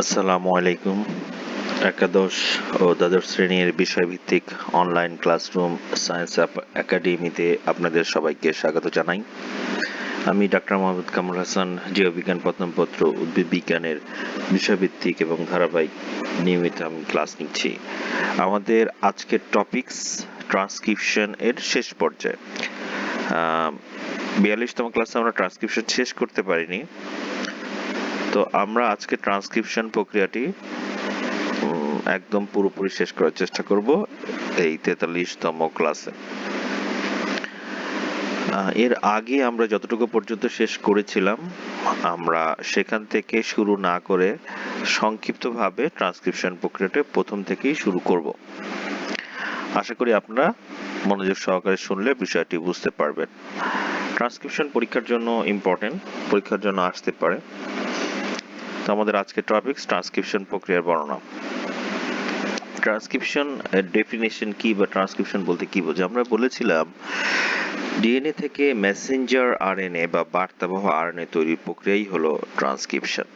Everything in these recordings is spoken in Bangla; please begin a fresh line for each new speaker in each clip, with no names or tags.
আসসালামু আলাইকুম। একাদশ ও দ্বাদশ শ্রেণির বিষয়ভিত্তিক অনলাইন ক্লাসরুম সায়েন্স একাডেমিতে আপনাদের সবাইকে স্বাগত জানাই। আমি ডাক্তার মোহাম্মদ কামরুল হাসান জীববিজ্ঞান প্রথমপত্র উদ্ভিদ বিজ্ঞানের বিষয়ভিত্তিক এবং ধারাবাহিক নিয়মিত আমি ক্লাস নিচ্ছি। আমাদের আজকের টপিকস ট্রান্সক্রিপশন এর শেষ পর্যায়ে। বিয়াল্লিশতম ক্লাসে আমরা ট্রান্সক্রিপশন শেষ করতে পারিনি। তো আমরা আজকে ট্রান্সক্রিপশন প্রক্রিয়াটি একদম পুরোপুরি শেষ করার চেষ্টা করব এই তেতাল্লিশতম ক্লাসে এর আগে আমরা যতটুকু পর্যন্ত শেষ করেছিলাম, আমরা সেখান থেকে শুরু না করে সংক্ষিপ্তভাবে ট্রান্সক্রিপশন প্রক্রিয়াটা প্রথম থেকেই শুরু করব। আশা করি আপনারা মনোযোগ সহকারে শুনলে বিষয়টি বুঝতে পারবেন। ট্রান্সক্রিপশন পরীক্ষার জন্য ইম্পর্টেন্ট পরীক্ষার জন্য আসতে পারে। আমাদের আজকের টপিক ট্রান্সক্রিপশন প্রক্রিয়ার বর্ণনা। ট্রান্সক্রিপশন ডেফিনেশন কি বা ট্রান্সক্রিপশন বলতে কি বোঝে আমরা বলেছিলাম ডিএনএ থেকে মেসেঞ্জার আরএনএ বা বার্তাবহ আরএনএ তৈরির প্রক্রিয়াই হলো ট্রান্সক্রিপশন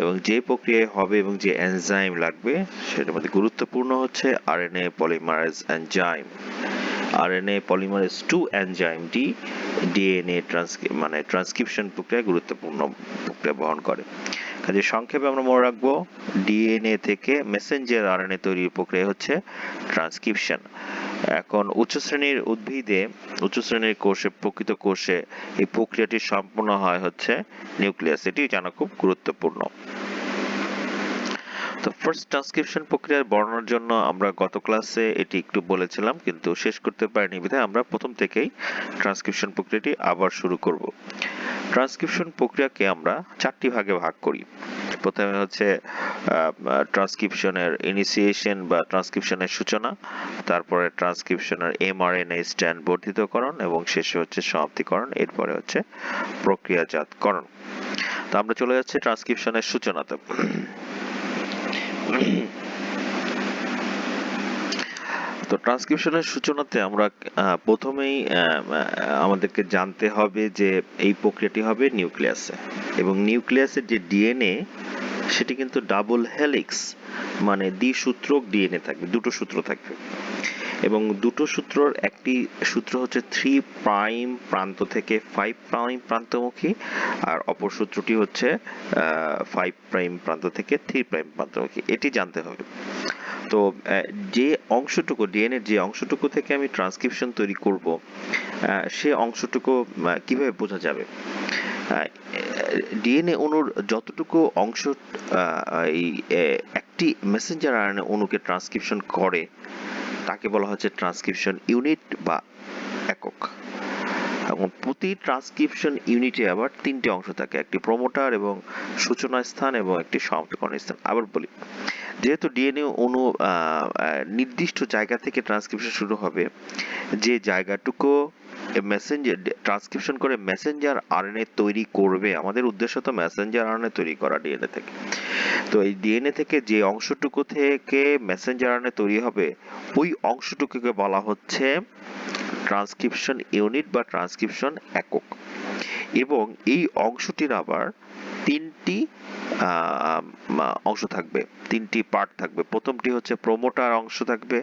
এবং যে প্রক্রিয়ায় হবে এবং যে এনজাইম লাগবে, সেটার মধ্যে গুরুত্বপূর্ণ হচ্ছে RNA polymerase enzyme RNA polymerase two এনজাইমটি DNA মানে ট্রান্সক্রিপশন প্রক্রিয়ায় গুরুত্বপূর্ণ প্রক্রিয়া বহন করে। কাজে সংক্ষেপে আমরা মনে রাখব, ডিএনএ থেকে মেসেঞ্জার আরএনএ তৈরির প্রক্রিয়া হচ্ছে ট্রান্সক্রিপশন এখন উচ্চ শ্রেণির উদ্ভিদে, উচ্চ শ্রেণির কোষে, প্রকৃত কোষে এই প্রক্রিয়াটি সম্পূর্ণ হয় হচ্ছে নিউক্লিয়াস। এটি জানা খুব গুরুত্বপূর্ণ। তো ফার্স্ট ট্রান্সক্রিপশন প্রক্রিয়ার বর্ণনার জন্য আমরা গত ক্লাসে এটি একটু বলেছিলাম, কিন্তু শেষ করতে পারিনি, বিধায় আমরা প্রথম থেকেই ট্রান্সক্রিপশন প্রক্রিয়াটি আবার শুরু করব। ট্রান্সক্রিপশন প্রক্রিয়াকে আমরা চারটি ভাগে ভাগ করি। প্রথমে হচ্ছে ট্রান্সক্রিপশনের ইনিশিয়েশন বা ট্রান্সক্রিপশনের সূচনা, তারপরে ট্রান্সক্রিপশনের এমআরএনএ স্ট্যান্ড বর্ধিতকরণ এবং শেষে হচ্ছে সমাপ্তিকরণ, এরপরে হচ্ছে প্রক্রিয়াজাতকরণ। তো আমরা চলে যাচ্ছি ট্রান্সক্রিপশনের সূচনাতে। তো ট্রান্সক্রিপশনের সূচনাতে আমরা প্রথমেই আমাদেরকে জানতে হবে যে এই প্রক্রিয়াটি হবে নিউক্লিয়াসে। এবং নিউক্লিয়াসের যে ডিএনএ, সেটি কিন্তু ডাবল হেলিক্স মানে দ্বিসূত্রক ডিএনএ থাকবে, দুটো সূত্র থাকবে। এবং দুটো সূত্রর একটি সূত্র হচ্ছে থ্রি প্রাইম প্রান্ত থেকে ফাইভ প্রাইম প্রান্তমুখী, আর অপর সূত্রটি হচ্ছে ফাইভ প্রাইম প্রান্ত থেকে থ্রি প্রাইম প্রান্তমুখী। এটি জানতে হবে। তো যে অংশটুকু ডিএনএ যে অংশটুকু থেকে আমি ট্রান্সক্রিপশন তৈরি করব সে অংশটুকু কীভাবে বোঝা যাবে? ডিএনএ অণুর যতটুকু অংশ এই একটি মেসেঞ্জার আরএনএ অণুকে ট্রান্সক্রিপশন করে, তাকে বলা হচ্ছে ট্রান্সক্রিপশন ইউনিট বা একক। এবং প্রতি ট্রান্সক্রিপশন ইউনিটে আবার তিনটি অংশ থাকে, একটি প্রমোটার এবং সূচনা স্থান এবং একটি সমাপ্তিকরণ স্থান আবার বলি যেহেতু ডিএনএ আহ, নির্দিষ্ট জায়গা থেকে ট্রান্সক্রিপশন শুরু হবে যে জায়গাটুকু মেসেঞ্জার ট্রান্সক্রিপশন করে মেসেঞ্জার আরএনএ তৈরি করবে আমাদের উদ্দেশ্য তো মেসেঞ্জার আরএনএ তৈরি করা ডিএনএ থেকে। তো এই ডিএনএ থেকে যে অংশটুকু থেকে মেসেঞ্জার আরএনএ তৈরি হবে ওই অংশটুকুকে বলা হচ্ছে ট্রান্সক্রিপশন ইউনিট বা ট্রান্সক্রিপশন একক। এবং এই অংশটির আবার তিনটি অংশ থাকবে, তিনটি পার্ট থাকবে। প্রথমটি হচ্ছে প্রমোটার অংশ থাকবে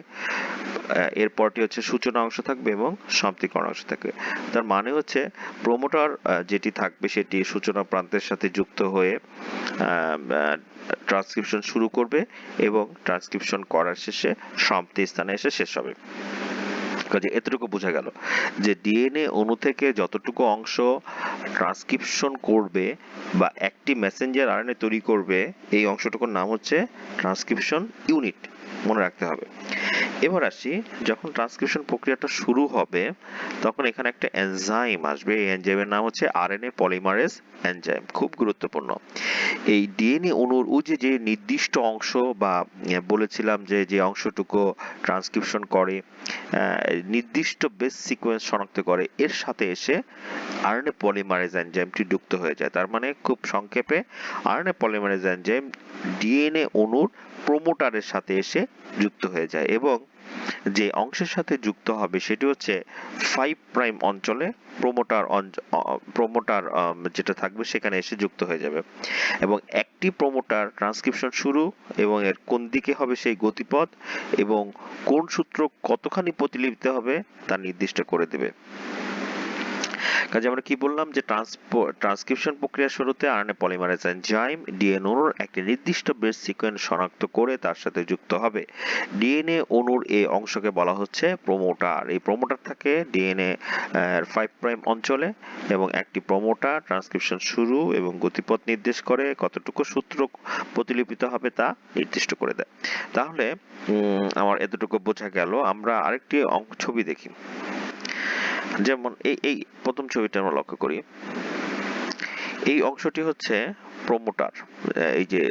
এরপরটি হচ্ছে সূচনা অংশ থাকবে এবং সমাপ্তিকরণ অংশ থাকবে। তার মানে হচ্ছে প্রমোটার যেটি থাকবে সেটি সূচনা প্রান্তের সাথে যুক্ত হয়ে ট্রান্সক্রিপশন শুরু করবে এবং ট্রান্সক্রিপশন করার শেষে সমাপ্তি স্থানে এসে শেষ হবে। কাজে এতটুকু বোঝা গেল যে ডিএনএ অণু থেকে যতটুকু অংশ ট্রান্সক্রিপশন করবে বা একটি মেসেঞ্জার আরএনএ তৈরি করবে, এই অংশটুকুর নাম হচ্ছে ট্রান্সক্রিপশন ইউনিট মনে রাখতে হবে। এবার আসি যখন ট্রান্সক্রিপশন প্রক্রিয়াটা শুরু হবে তখন এখানে একটা এনজাইম আসবে। এই এনজাইমের নাম হচ্ছে আরএনএ পলিমারেজ এনজাইম খুব গুরুত্বপূর্ণ। এই ডিএনএ অণুর ওই যে যে নির্দিষ্ট অংশ বা আহ, বলেছিলাম যে যে অংশটুকু ট্রান্সক্রিপশন করে নির্দিষ্ট বেস সিকোয়েন্স শনাক্ত করে এর সাথে এসে আরএনএ পলিমারেজ এনজাইমটি যুক্ত হয়ে যায়। তার মানে খুব সংক্ষেপে আরএনএ পলিমারেজ এনজাইম ডিএনএ অণুর প্রোমোটারের সাথে এসে যুক্ত হয়ে যায় এবং যে অংশের সাথে যুক্ত হবে সেটি হচ্ছে ফাইভ প্রাইম অঞ্চলে প্রোমোটার প্রোমোটার যেটা থাকবে সেখানে এসে যুক্ত হয়ে যাবে। এবং একটি প্রোমোটার ট্রান্সক্রিপশন শুরু এবং এর কোন দিকে হবে সেই গতিপথ এবং কোন সূত্র কতখানি প্রতিলিপিত হবে তা নির্দিষ্ট করে দেবে। কাজে আমরা কি বললাম যে ট্রান্সক্রিপশন প্রক্রিয়ার শুরুতে আরএনএ পলিমারেজ এনজাইম ডিএনএ একটি নির্দিষ্ট বেস সিকোয়েন্স শনাক্ত করে তার সাথে যুক্ত হবে। ডিএনএ অণুর এই অংশকে বলা হচ্ছে প্রোমোটার এই প্রোমোটার থাকে ডিএনএ ফাইভ প্রাইম অঞ্চলে এবং একটি প্রোমোটার ট্রান্সক্রিপশন শুরু এবং গতিপথ নির্দেশ করে কতটুকু সূত্র প্রতিলিপিত হবে তা নির্দিষ্ট করে দেয়। তাহলে আমার এতটুকু বোঝা গেল। আমরা আরেকটি ছবি দেখি। যেমন এই এই প্রথম ছবিটা আমরা লক্ষ্য করি। এই অংশটি হচ্ছে প্রোমোটার, এই যে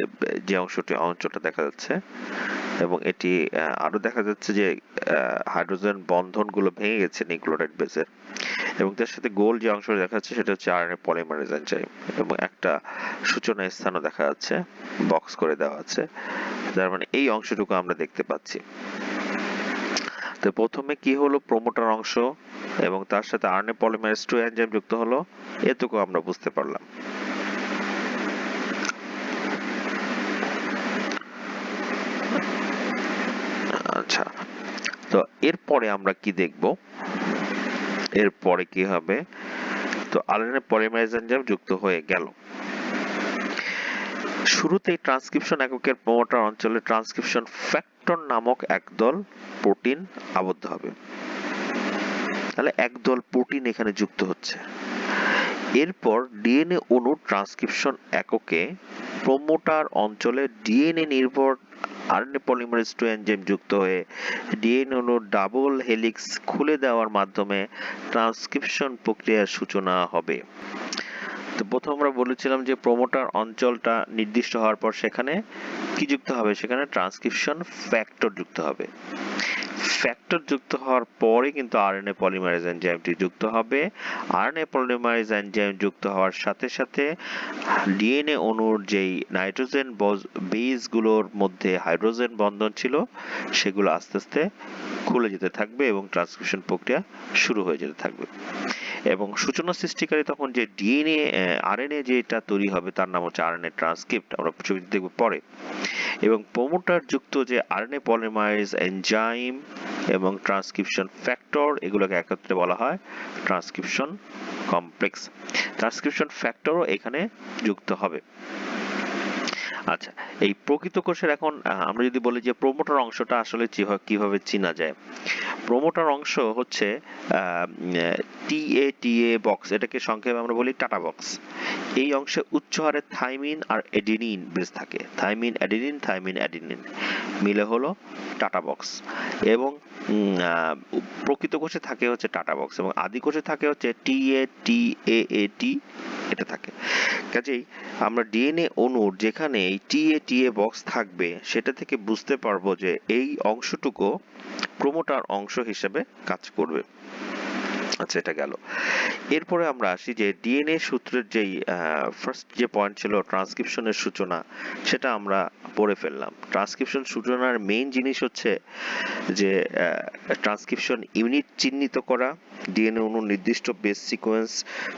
যে অংশটি, অঞ্চলটা দেখা যাচ্ছে এবং এটি আরও দেখা যাচ্ছে যে হাইড্রোজেন বন্ধনগুলো ভেঙে গেছে নিউক্লিওটাইড বেসের এবং তার সাথে গোল যে অংশটা দেখা যাচ্ছে সেটা হচ্ছে আরএনএ পলিমারেজ এনজাইম এবং একটা সূচনা স্থানও দেখা যাচ্ছে, বক্স করে দেওয়া আছে। যার মানে এই অংশটুকু আমরা দেখতে পাচ্ছি। তো প্রথমে কি হলো প্রোমোটার অংশ এবং তার সাথে আরএনএ পলিমারেজ টু এনজাইম যুক্ত হলো, এটুকু আমরা বুঝতে পারলাম। আচ্ছা তো এরপরে আমরা কি দেখব? এরপরে কি হবে? তো আরএনএ পলিমারেজ এনজাইম যুক্ত হয়ে গেল। শুরুতেই ট্রান্সক্রিপশন এককের প্রোমোটার অঞ্চলে ট্রান্সক্রিপশন ফ্যাক্টর নামক একদল প্রোটিন আবদ্ধ হবে। তাহলে একদল প্রোটিন এখানে যুক্ত হচ্ছে। এরপর ডিএনএ অণু ট্রান্সক্রিপশন এককে প্রোমোটার অঞ্চলে ডিএনএ নির্ভর আরএনএ পলিমারেজ টু এনজাইম যুক্ত হয়ে ডিএনএ অণুর ডাবল হেলিক্স খুলে দেওয়ার মাধ্যমে ট্রান্সক্রিপশন প্রক্রিয়ার সূচনা হবে। তো প্রথম আমরা বলেছিলাম যে প্রোমোটার অঞ্চলটা নির্দিষ্ট হওয়ার পর সেখানে কি যুক্ত হবে? সেখানে ট্রান্সক্রিপশন ফ্যাক্টর যুক্ত হবে। ফ্যাক্টর যুক্ত হওয়ার পরে কিন্তু আরএনএ পলিমারেজ এনজাইমটি যুক্ত হবে। আরএনএ পলিমারেজ এনজাইম যুক্ত হওয়ার সাথে সাথে ডিএনএ অণুর যেই নাইট্রোজেন বেসগুলোর মধ্যে হাইড্রোজেন বন্ধন ছিল, সেগুলো আস্তে আস্তে খুলে যেতে থাকবে এবং ট্রান্সক্রিপশন প্রক্রিয়া শুরু হয়ে যেতে থাকবে। এবং সূচনা সৃষ্টিকারী তখন যে ডিএনএ আরএনএ যেটা তৈরি হবে, তার নাম হচ্ছে আরএনএ ট্রান্সক্রিপ্ট আমরা ছবিতে দেখব পরে। এবং প্রোমোটার যুক্ত যে আরএনএ পলিমারেজ এনজাইম এবং ট্রান্সক্রিপশন ফ্যাক্টর এগুলোকে একত্রে বলা হয় ট্রান্সক্রিপশন কমপ্লেক্স ট্রান্সক্রিপশন ফ্যাক্টরও এখানে যুক্ত হবে। আচ্ছা এই প্রকৃত কোষের এখন আমরা যদি বলি যে প্রোমোটার অংশটা আসলে কীভাবে চিনা যায়? প্রোমোটার অংশ হচ্ছে টিএ টিএ বক্স এটাকে সংক্ষেপে আমরা বলি টাটা বক্স এই অংশে উচ্চ হারে থাইমিন আর এডিনিন বেস থাকে। Thymine, adenine thymine, adenine. মিলে হলো টাটা বক্স এবং প্রকৃত কোষে থাকে হচ্ছে টাটা বক্স এবং আদি কোষে থাকে হচ্ছে টি এ টি এ এ, টি, এটা থাকে। কাজেই আমরা ডিএনএ অণুর যেখানে এই টি এ টি এ বক্স থাকবে, সেটা থেকে বুঝতে পারব যে এই অংশটুকু প্রোমোটার অংশ হিসেবে কাজ করবে। আচ্ছা এটা গেল। এরপরে আমরা আসি যে ডিএনএ সূত্রের যেই ফার্স্ট যে পয়েন্ট ছিল ট্রান্সক্রিপশনের সূচনা, সেটা আমরা পড়ে ফেললাম। ট্রান্সক্রিপশন সূচনার মেইন জিনিস হচ্ছে যে ট্রান্সক্রিপশন ইউনিট চিহ্নিত করা, ডিএনএ অণুর নির্দিষ্ট বেস সিকোয়েন্স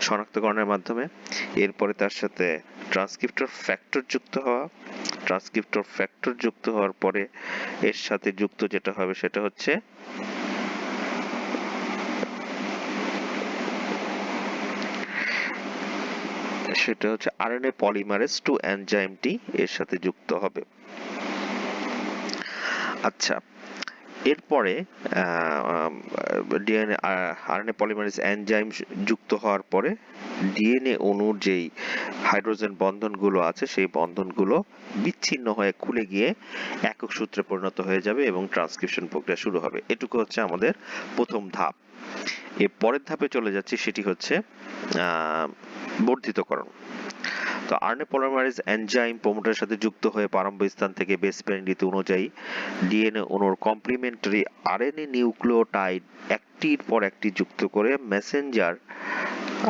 শনাক্তকরণের মাধ্যমে। এরপরে তার সাথে ট্রান্সক্রিপ্টর ফ্যাক্টর যুক্ত হওয়া। ট্রান্সক্রিপ্টর ফ্যাক্টর যুক্ত হওয়ার পরে এর সাথে যুক্ত যেটা হবে, সেটা হচ্ছে সেটা হচ্ছে আরএনএ পলিমারেজ টু এনজাইমটি এর সাথে যুক্ত হবে। আচ্ছা এরপরে ডিএনএ, আরএনএ পলিমারেজ এনজাইম যুক্ত হওয়ার পরে ডিএনএ অণুর যেই হাইড্রোজেন বন্ধনগুলো আছে, সেই বন্ধনগুলো বিচ্ছিন্ন হয়ে খুলে গিয়ে একক সূত্রে পরিণত হয়ে যাবে এবং ট্রান্সক্রিপশন প্রক্রিয়া শুরু হবে। এটুকু হচ্ছে আমাদের প্রথম ধাপ। এর পরের ধাপে চলে যাচ্ছি, সেটি হচ্ছে বর্ধিতকরণ। তো আরএনএ পলিমারেজ এনজাইম প্রোমোটারের সাথে যুক্ত হয়ে প্রারম্ভ স্থান থেকে বেস পেয়ারিং রীতি অনুযায়ী ডিএনএ অণুর কমপ্লিমেন্টারি আরএনএ নিউক্লিওটাইড একটির পর একটি যুক্ত করে মেসেঞ্জার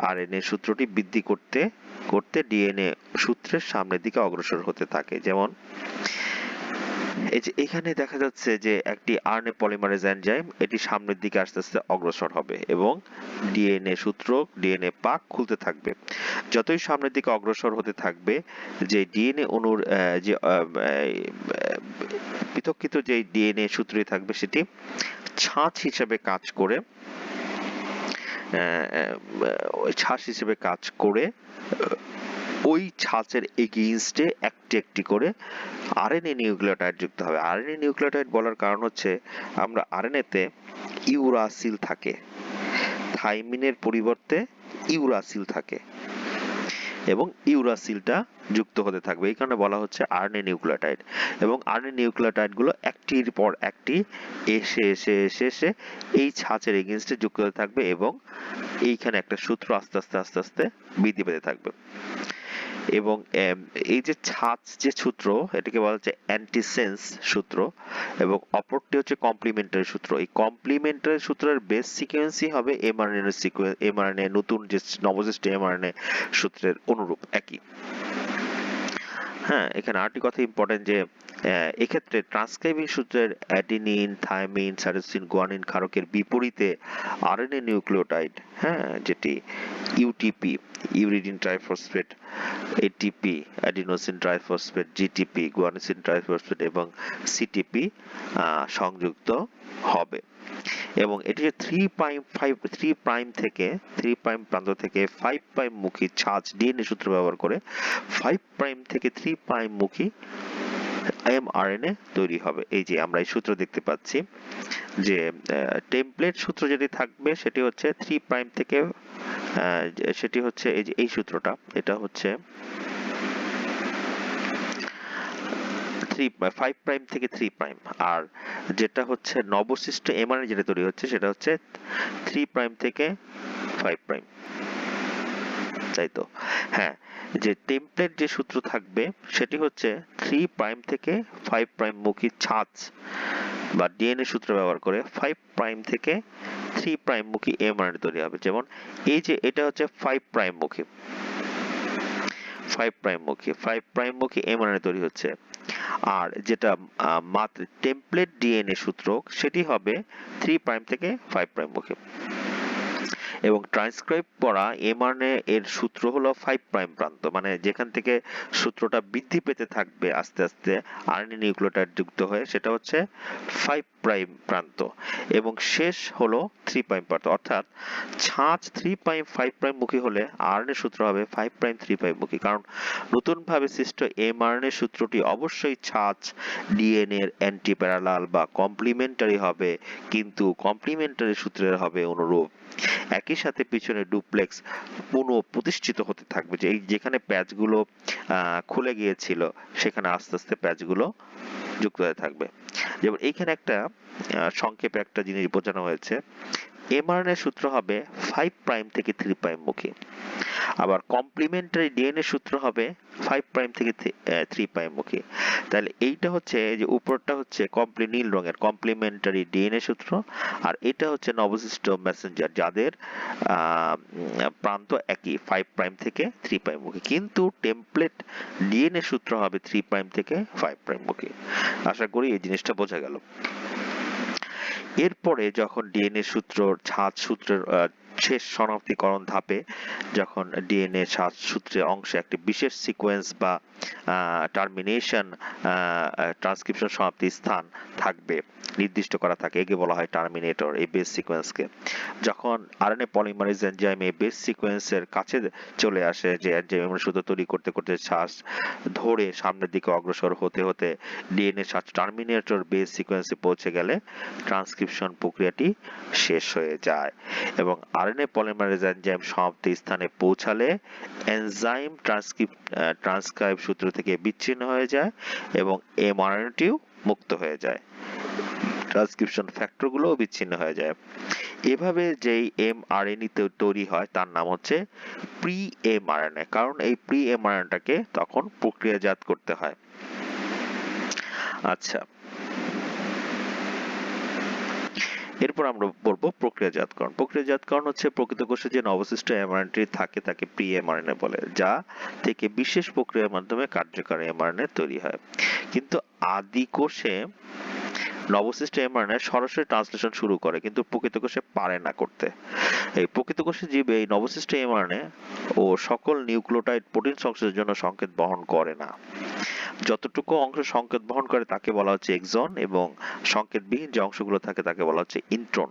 আরএনএ সূত্রটি বৃদ্ধি করতে করতে ডিএনএ সূত্রের সামনের দিকে অগ্রসর হতে থাকে। যেমন এই যে এখানে দেখা যাচ্ছে যে একটি আরএনএ পলিমারেজ এনজাইম এটি সামনের দিকে আস্তে আস্তে অগ্রসর হবে এবং ডিএনএ সূত্র ডিএনএ পাক খুলতে থাকবে। যতই সামনের দিকে অগ্রসর হতে থাকবে, যে ডিএনএ অণুর যে পৃথককৃত যে ডিএনএ সূত্রই থাকবে সেটি ছাঁচ হিসেবে কাজ করে ছাঁচ হিসেবে কাজ করে ওই ছাঁচের এগেইনস্টে একটি একটি করে আরএনএ নিউক্লিওটাইড যুক্ত হবে। আরএনএ নিউক্লিওটাইড বলার কারণ হচ্ছে আমরা আরএনএতে ইউরাসিল থাকে। থাইমিনের পরিবর্তে ইউরাসিল থাকে এবং ইউরাসিলটা যুক্ত হতে থাকবে। এই কারণে বলা হচ্ছে আরএনএ নিউক্লিওটাইড। এবং আরএনএ নিউক্লিওটাইডগুলো একটির পর একটি এসে এসে এসে এসে এই ছাঁচের এগেনস্টে যুক্ত হতে থাকবে এবং এইখানে একটা সূত্র আস্তে আস্তে আস্তে আস্তে বৃদ্ধি পেতে থাকবে। এবং এই যে ছাঁচ যে সূত্র, এটাকে বলা হচ্ছে অ্যান্টিসেন্স সূত্র এবং অপরটি হচ্ছে কমপ্লিমেন্টারি সূত্র। এই কমপ্লিমেন্টারি সূত্রের বেস সিকোয়েন্সই হবে এমআরএনএ সিকোয়েন্স এমআরএনএ নতুন যে নবজেষ্ট এমআরএনএ সূত্রের অনুরূপ, একই। হ্যাঁ এখানে আরেকটি কথা ইম্পর্টেন্ট যে এক্ষেত্রে ট্রান্সক্রাইবিং সূত্রের অ্যাডিনিন থাইমিন সাইটোসিন গুয়ানিন ক্ষারকের বিপরীতে আরএনএ নিউক্লিওটাইড হ্যাঁ যেটি UTP uridine triphosphate ATP adenosine triphosphate GTP guanosine triphosphate এবং সিটিপি সংযুক্ত হবে। এবং এটি যে three prime five three prime থেকে থ্রি প্রাইম প্রান্ত থেকে ফাইভ প্রাইম মুখী ছাঁচ ডিএনএ সূত্র ব্যবহার করে ফাইভ প্রাইম থেকে থ্রি প্রাইম মুখী এমআরএনএ তৈরি হবে। এই যে আমরা এই সূত্র দেখতে পাচ্ছি যে টেমপ্লেট সূত্র যেটি থাকবে সেটি হচ্ছে থ্রি প্রাইম থেকে সেটি হচ্ছে এই যে, এই সূত্রটা, এটা হচ্ছে থ্রি ফাইভ প্রাইম থেকে থ্রি প্রাইম আর যেটা হচ্ছে নবশিষ্ট এমআরএনএ যেটা তৈরি হচ্ছে, সেটা হচ্ছে থ্রি প্রাইম থেকে ফাইভ প্রাইম তাই তো? হ্যাঁ যে টেমপ্লেট যে সূত্র থাকবে, সেটি হচ্ছে থ্রি প্রাইম থেকে ফাইভ প্রাইম মুখী ছাঁচ বা ডিএনএ সূত্র ব্যবহার করে ফাইভ প্রাইম থেকে থ্রি প্রাইম মুখী এমআরএনএ তৈরি হবে। যেমন এই যে এটা হচ্ছে ফাইভ প্রাইম মুখী। ফাইভ প্রাইম মুখী ফাইভ প্রাইম মুখী এমআরএনএ তৈরি হচ্ছে। আর যেটা মাত্র টেমপ্লেট ডিএনএ সূত্র, সেটি হবে থ্রি প্রাইম থেকে ফাইভ প্রাইম মুখী। এবং ট্রান্সক্রাইব করা এমআরএনএ এর সূত্র হলো ফাইভ প্রাইম প্রান্ত। মানে যেখান থেকে সূত্রটা বৃদ্ধি পেতে থাকবে আস্তে আস্তে আরএনএ নিউক্লিওটাইড যুক্ত হয়ে, সেটা হচ্ছে ফাইভ প্রাইম প্রান্ত। এবং শেষ হলো থ্রি প্রাইম প্রান্ত। অর্থাৎ ছাঁচ থ্রি প্রাইম ফাইভ প্রাইম মুখী হলে আরএনএ সূত্র হবে ফাইভ প্রাইম থ্রি প্রাইম মুখী। কারণ নতুনভাবে সৃষ্ট এমআরএনএ সূত্রটি অবশ্যই ছাঁচ ডিএনএ এর অ্যান্টি প্যারালাল বা কমপ্লিমেন্টারি হবে, কিন্তু কমপ্লিমেন্টারি সূত্রের হবে অনুরূপ। একই সাথে পিছনে ডুপ্লেক্স পুনঃ প্রতিষ্ঠিত হতে থাকবে যে এই যেখানে প্যাচগুলো খুলে গিয়েছিল, সেখানে আস্তে আস্তে প্যাচগুলো যুক্ত হয়ে থাকবে। যেমন এইখানে একটা সংক্ষেপে একটা জিনিস বোঝানো হয়েছে। এমআরএনএ সূত্র হবে ফাইভ প্রাইম থেকে থ্রি প্রাইম মুখী। আবার কমপ্লিমেন্টারি ডিএনএ সূত্র হবে ফাইভ প্রাইম থেকে থ্রি প্রাইম মুখী তাহলে এইটা হচ্ছে যে উপরটা হচ্ছে কমপ্লি নীল রঙের কমপ্লিমেন্টারি ডিএনএ সূত্র, আর এটা হচ্ছে নবসৃষ্ট মেসেঞ্জার যাদের প্রান্ত একই ফাইভ প্রাইম থেকে থ্রি প্রাইম মুখী কিন্তু টেমপ্লেট ডিএনএ সূত্র হবে থ্রি প্রাইম থেকে ফাইভ প্রাইম মুখী আশা করি এই জিনিসটা বোঝা গেল। এরপরে যখন ডিএনএ সূত্র ছাঁচ সূত্রের শেষ শনাক্তকরণ ধাপে যখন ডিএনএ সাত সূত্রে অংশে একটি বিশেষ সিকোয়েন্স বা টার্মিনেশন ট্রান্সক্রিপশন সমাপ্তি স্থান থাকবে, নির্দিষ্ট করা থাকে, একে বলা হয় টার্মিনেটর এই বেস সিকোয়েন্সকে যখন আরএনএ পলিমারেজ এনজাইম এই বেস সিকোয়েন্সের কাছে চলে আসে, যে এনজাইম সূত্র তৈরি করতে করতে শ্বাস ধরে সামনের দিকে অগ্রসর হতে হতে ডিএনএ শ্বাস টার্মিনেটর বেস সিকোয়েন্সে পৌঁছে গেলে ট্রান্সক্রিপশন প্রক্রিয়াটি শেষ হয়ে যায় এবং আরএনএ পলিমারেজ এনজাইম সমাপ্তি স্থানে পৌঁছালে এনজাইম ট্রান্সক্রিপ ট্রান্সক্রাইব সূত্র থেকে বিচ্ছিন্ন হয়ে যায় এবং এমআরএনএটিও মুক্ত হয়ে যায়। ট্রান্সক্রিপশন ফ্যাক্টরগুলোও বিচ্ছিন্ন হয়ে যায়। এভাবে যেই এমআরএনএ তৈরি হয়, তার নাম হচ্ছে প্রি এমআরএনএ কারণ এই প্রি এমআরএনএটাকে তখন প্রক্রিয়াজাত করতে হয়। আচ্ছা। এরপর আমরা বলব প্রক্রিয়াজাতকরণ। প্রক্রিয়াজাতকরণ হচ্ছে প্রকৃত কোষে যে নবসৃষ্ট এমআরএনএ থাকে, তাকে প্রি এমআরএনএ বলে, যা থেকে বিশেষ প্রক্রিয়ার মাধ্যমে কার্যকরী এমআরএনএ তৈরি হয়। কিন্তু আদি কোষে নবসৃষ্ট এমআরএনএ সরাসরি ট্রান্সলেশন শুরু করে, কিন্তু প্রকৃত কোষে পারে না করতে। এই প্রকৃত কোষে জীবে এই নবসৃষ্ট এমআরএনএ ও সকল নিউক্লিওটাইড প্রোটিন সংশ্লেষের জন্য সংকেত বহন করে না। যতটুকু অংশ সংকেত বহন করে তাকে বলা হচ্ছে এক্সন এবং সংকেতবিহীন যে অংশগুলো থাকে তাকে বলা হচ্ছে ইন্ট্রন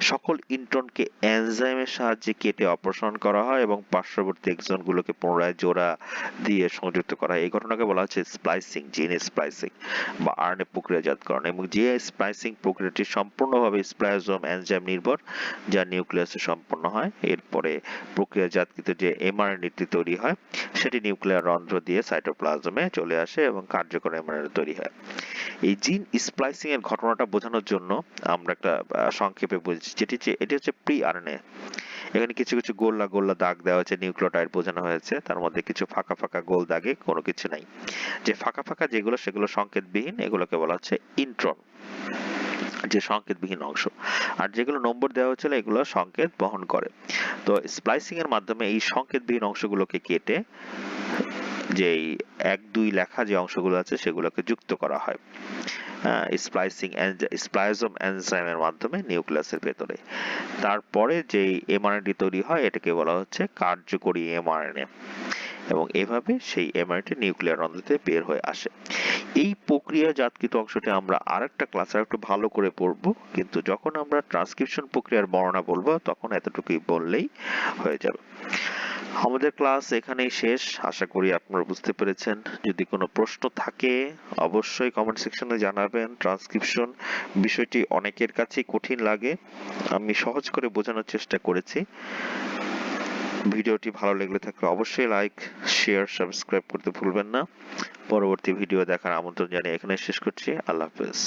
সকল ইন্ট্রনকে এনজাইমের সাহায্যে কেটে অপসারণ করা হয় এবং পার্শ্ববর্তী এক্সনগুলোকে পুনরায় জোড়া দিয়ে সংযুক্ত করা হয়। এই ঘটনাকে বলা হচ্ছে স্প্লাইসিং জিন স্প্লাইসিং বা আরএনএ প্রক্রিয়াজাতকরণ এবং যে স্প্লাইসিং প্রক্রিয়াটি সম্পূর্ণভাবে স্প্লাইজোম এনজাইম নির্ভর, যা নিউক্লিয়াসে সম্পন্ন হয়। এরপরে প্রক্রিয়াজাতকৃত যে এমআরএনএটি তৈরি হয়, সেটি নিউক্লিয়ার রন্ধ্র দিয়ে সাইটোপ্লাজমে চলে আসে এবং কার্যকর এমআরএনএ তৈরি হয়। এই জিন স্প্লাইসিং এর ঘটনাটা বোঝানোর জন্য আমরা একটা সংক্ষেপে বুঝছি যেটি হচ্ছে, এটি হচ্ছে প্রি আরএনএ এখানে কিছু কিছু গোল্লা গোল্লা দাগ দেওয়া হয়েছে, নিউক্লিওটাইড বোঝানো হয়েছে। তার মধ্যে কিছু ফাঁকা ফাঁকা গোল দাগে কোনো কিছু নাই। যে ফাঁকা ফাঁকা যেগুলো, সেগুলো সংকেতবিহীন। এগুলোকে বলা হচ্ছে ইন্ট্রন, যে সংকেতবিহীন অংশ। আর যেগুলো নম্বর দেওয়া হয়েছিল, এগুলো সংকেত বহন করে। তো স্প্লাইসিং এর মাধ্যমে এই সংকেতবিহীন অংশগুলোকে কেটে যেই এক, দুই লেখা যে অংশগুলো আছে সেগুলোকে যুক্ত করা হয় স্প্লাইসিং স্প্লাইজম এনজাইমের মাধ্যমে নিউক্লিয়াসের ভেতরে। তারপরে যে এমআরএনএ তৈরি হয়, এটাকে বলা হচ্ছে কার্যকরী এমআরএনএ এবং এভাবে সেই এমআরএনএ নিউক্লিয়ার রন্ধ্রতে বের হয়ে আসে। এই প্রক্রিয়াজাতকৃত অংশটি আমরা আরেকটা ক্লাসে একটু ভালো করে পড়ব, কিন্তু যখন আমরা ট্রান্সক্রিপশন প্রক্রিয়ার বর্ণনা বলব, তখন এতটুকুই বললেই হয়ে যাবে। আমাদের ক্লাস এখানেই শেষ। আশা করি আপনারা বুঝতে পেরেছেন। যদি কোনো প্রশ্ন থাকে, অবশ্যই কমেন্ট সেকশনে জানাবেন। ট্রান্সক্রিপশন বিষয়টি অনেকের কাছেই কঠিন লাগে। আমি সহজ করে বোঝানোর চেষ্টা করেছি। ভিডিওটি ভালো লেগে থাকলে অবশ্যই লাইক শেয়ার সাবস্ক্রাইব করতে ভুলবেন না। পরবর্তী ভিডিও দেখার আমন্ত্রণ জানিয়ে এখানে শেষ করছি। আল্লাহ হাফেজ।